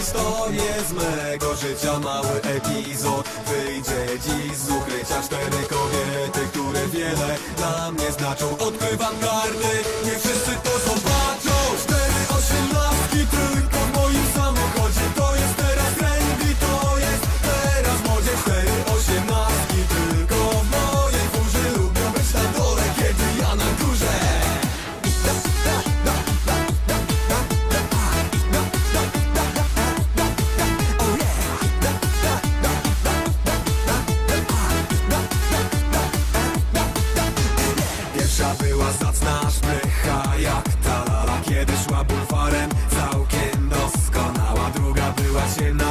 historię z mego życia. Mały epizod. Wyjdzie dziś z ukrycia Cztery kobiety, które wiele dla mnie znaczą. Odkrywam karty. Zaznasz prycha jak ta lala Kiedy szła bulwarem całkiem doskonała. Druga była ciemna